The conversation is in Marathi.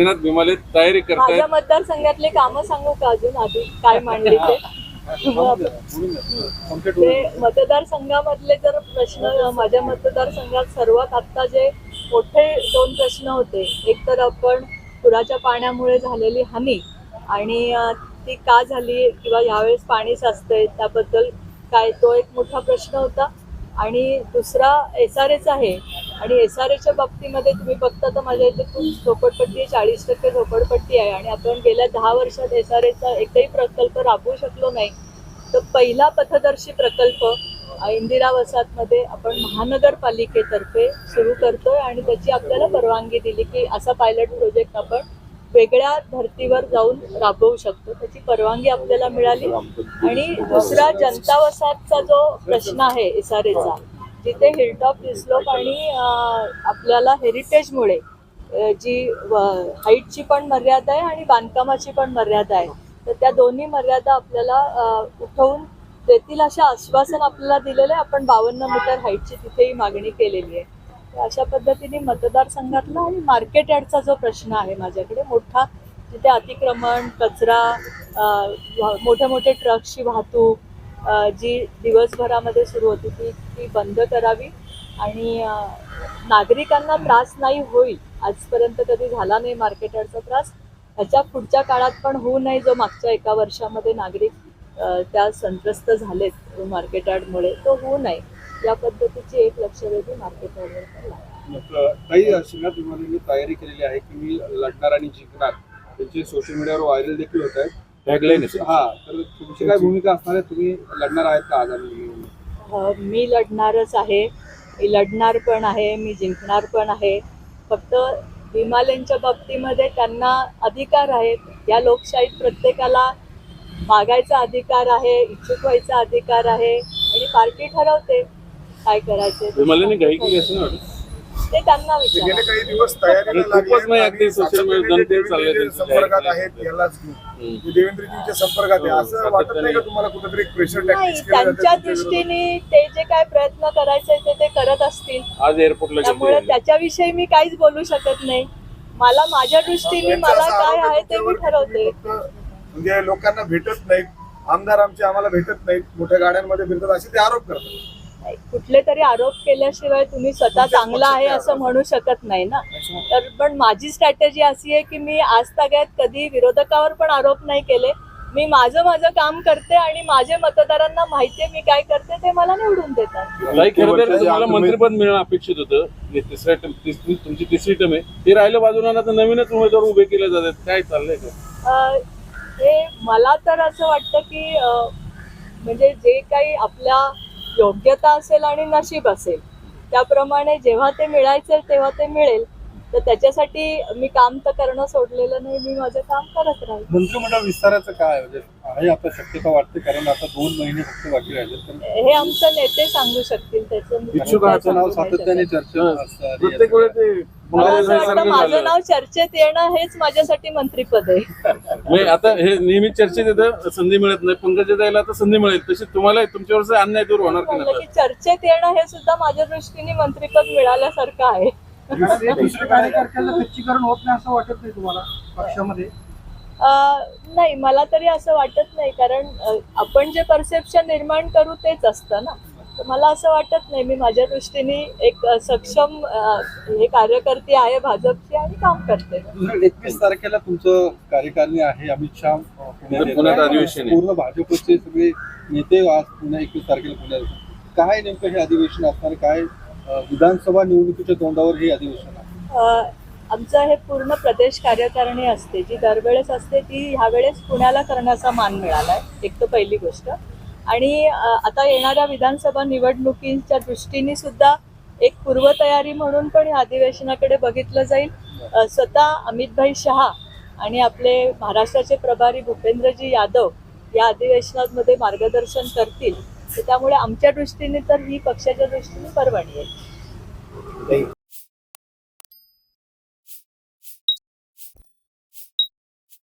काशीनाथ भीमाले तयारी माझ्या करतायत मतदारसंघातले कामं सांगू का अजून आधी? काय मांडले ते? ते मतदारसंघामधले जर प्रश्न माझ्या मतदारसंघात सर्वात आता जे मोठे दोन प्रश्न होते. एक तर आपण पुराच्या पाण्यामुळे झालेली हानी आणि अ, ती का झाली किंवा यावेळेस पाणी साचतंय त्याबद्दल काय? तो एक मोठा प्रश्न होता. आणि दुसरा एस आर एच आहे आणि एस आर एच्या बाबतीमध्ये तुम्ही बघता तर माझ्या इथे खूप झोपडपट्टी आहे चाळीस टक्के झोपडपट्टी आहे. आणि आपण गेल्या दहा वर्षात एस आर एचा एकही प्रकल्प राबवू शकलो नाही. तर पहिला पथदर्शी प्रकल्प इंदिरा वसाहतमध्ये आपण महानगरपालिकेतर्फे सुरू करतोय आणि त्याची आपल्याला परवानगी दिली की असा पायलट प्रोजेक्ट आपण वेगळ्या धर्तीवर जाऊन राबवू शकतो. त्याची परवानगी आपल्याला मिळाली. आणि दुसरा जनता वसाहतचा जो प्रश्न आहे इसारेचा जिथे हिलटॉप डिस्लोप आणि आपल्याला हेरिटेजमुळे जी हाईटची पण मर्यादा आहे आणि बांधकामाची पण मर्यादा आहे. तर त्या दोन्ही मर्यादा आपल्याला उठवून देतील अशा आश्वासन आपल्याला दिलेलं आहे. आपण बावन्न मीटर हाईटची तिथेही मागणी केलेली आहे. तर अशा पद्धतीने मतदारसंघातला आणि मार्केट यार्डचा जो प्रश्न आहे माझ्याकडे मोठा जिथे अतिक्रमण कचरा मोठे मोठे ट्रक्सची वाहतूक जी दिवसभरामध्ये सुरू होती ती ती बंद करावी आणि नागरिकांना त्रास नाही होईल आजपर्यंत कधी झाला नाही मार्केट त्रास ह्याच्या पुढच्या काळात पण होऊ नये जो मागच्या एका वर्षामध्ये नागरिक त्या संत्रस्त झालेत मार्केट यार्डमुळे तो होऊ नये. या पद्धतीची एक लक्षवेधी मार्केट यार्डवर काही श्रीनाथ विमानांनी तयारी केलेली आहे की मी लढणार आणि जिंकणार त्यांचे सोशल मीडियावर व्हायरल देखील होत आहेत. टॅगलाईन हा तर तुमची काय भूमिका असणार आहे? तुम्ही लढणार आहेत का आगामी? अ, मी लढणारच आहे. मी लढणार पण आहे मी जिंकणार पण आहे. फक्त हिमालयनच्या बाबतीमध्ये त्यांना अधिकार आहेत. या लोकशाहीत प्रत्येकाला मागायचा अधिकार आहे इच्छुक व्हायचा अधिकार आहे. आणि पार्टी ठरवते काय करायचे. घाई केली असेल वाटतं? ते त्यांना गेले काही दिवस तयारीला खूपच नाही social media त्यांचं संपर्कात जाहीर आहेत. यालाच घेऊन हम्म. ते देवेंद्रजींच्या संपर्कात आहे हो, असं वाटत नाही का. तुम्हाला कुठेतरी प्रेशर नाही टॅक्टिक्स त्यांच्या? दृष्टीने ते जे काय प्रयत्न करायचे ते ते करत असतील आज एअरपोर्टला त्यामुळे गेले त्याच्याविषयी मी काहीच बोलू शकत नाही मला माझ्या दृष्टीने मला काय आहे ते मी ठरवते म्हणजे लोकांना भेटत नाहीत आमदार आमचे आम्हाला भेटत नाहीत मोठ्या गाड्यांमध्ये फिरतात असे ते आरोप करतात नाही, कुठले तरी आरोप केल्याशिवाय तुम्ही स्वतः चांगला आहे असं. म्हणू शकत नाही ना. तर पण माझी स्ट्रॅटेजी अशी आहे की मी आज ताग्यात कधी विरोधकावर पण आरोप नाही केले. मी माझं माझं काम करते आणि माझ्या मतदारांना माहितीये मी काय करते ते मला निवडून देतात. मंत्रीपद मिळणं अपेक्षित होतं. तिसऱ्या टर्म तिसरी तुमची तिसरी टर्म आहे. ते राहिलं बाजूला नवीनच उमेदवार उभे केले जातात. काय चाललंय हे मला तर असं वाटतं की म्हणजे जे काही आपल्या योग्यता असेल आणि नशीब असेल. त्याप्रमाणे जेव्हा ते मिळायचे तेव्हा ते मिळेल. तर त्याच्यासाठी मी काम तर करणं सोडलेलं नाही मी माझं काम करत राहील. मंत्रिमंडळ विस्ताराचं काय म्हणजे आहे आता शक्यता वाटते कारण आता दोन महिने फक्त बाकी राहिले हे आमचे नेते सांगू शकतील त्याचं नाव सातत्याने शकत. चर्चा प्रत्येक वेळेस माझं नाव चर्चेत येणं हेच माझ्यासाठी मंत्रीपद आहे. नाही आता हे नेहमी चर्चेत येतं संधी मिळत नाही. पंकजा द्यायला आता संधी मिळेल. तशी तुम्हाला तुमच्यावर अन्याय दूर होणार की म्हणलं नाही? की चर्चेत येणं हे सुद्धा माझ्या दृष्टीने मंत्रीपद मिळाल्यासारखं आहे. दुसऱ्या कार्यकर्त्याचं खच्चीकरण होत नाही असं वाटत नाही तुम्हाला पक्षामध्ये? नाही मला तरी असं वाटत नाही कारण आपण जे परसेप्शन निर्माण करू तेच असतं ना. तर मला असं वाटत नाही. मी माझ्या दृष्टीने एक सक्षम हे कार्यकर्ती आहे भाजपची आणि काम करते. एकवीस तारखेला तुमचं कार्यकारिणी आहे. अमित शहा. पूर्ण भाजपचे सगळे नेते आज पुन्हा एकवीस तारखेला पुण्यात. काय नेमकं हे अधिवेशन असणार? काय विधानसभा निवडणुकीच्या तोंडावर हे अधिवेशन आहे? आमचं हे पूर्ण प्रदेश कार्यकारिणी असते. जी दरवेळेस असते ती ह्यावेळेस पुण्याला करण्याचा मान मिळाला आहे एक तर पहिली गोष्ट. आणि आता येणाऱ्या विधानसभा निवडणुकीच्या दृष्टीने सुद्धा एक पूर्वतयारी म्हणून पण या अधिवेशनाकडे बघितलं जाईल. स्वतः अमितभाई शहा आणि आपले महाराष्ट्राचे प्रभारी भूपेंद्रजी यादव या अधिवेशनामध्ये मार्गदर्शन करतील. तर त्यामुळे आमच्या दृष्टीने तर ही पक्षाच्या दृष्टीने परवानगी आहे.